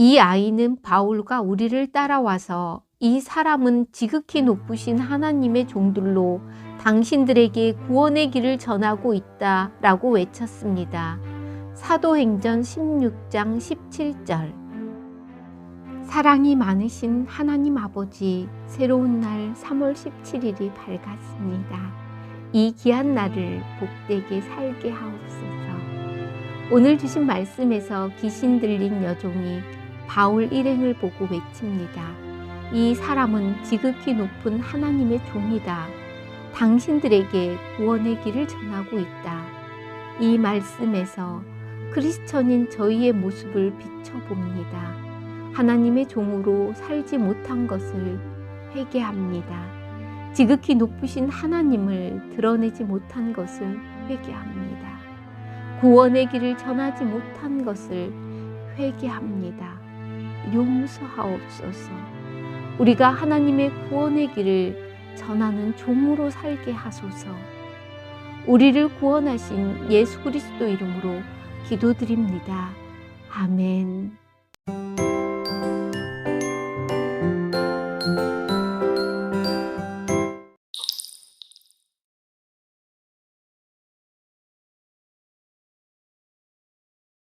이 아이는 바울과 우리를 따라와서 이 사람은 지극히 높으신 하나님의 종들로 당신들에게 구원의 길을 전하고 있다 라고 외쳤습니다. 사도행전 16장 17절 사랑이 많으신 하나님 아버지, 새로운 날 3월 17일이 밝았습니다. 이 귀한 날을 복되게 살게 하옵소서. 오늘 주신 말씀에서 귀신 들린 여종이 바울 일행을 보고 외칩니다. 이 사람은 지극히 높은 하나님의 종이다. 당신들에게 구원의 길을 전하고 있다. 이 말씀에서 크리스천인 저희의 모습을 비춰봅니다. 하나님의 종으로 살지 못한 것을 회개합니다. 지극히 높으신 하나님을 드러내지 못한 것을 회개합니다. 구원의 길을 전하지 못한 것을 회개합니다. 용서하옵소서. 우리가 하나님의 구원의 길을 전하는 종으로 살게 하소서. 우리를 구원하신 예수 그리스도 이름으로 기도드립니다. 아멘.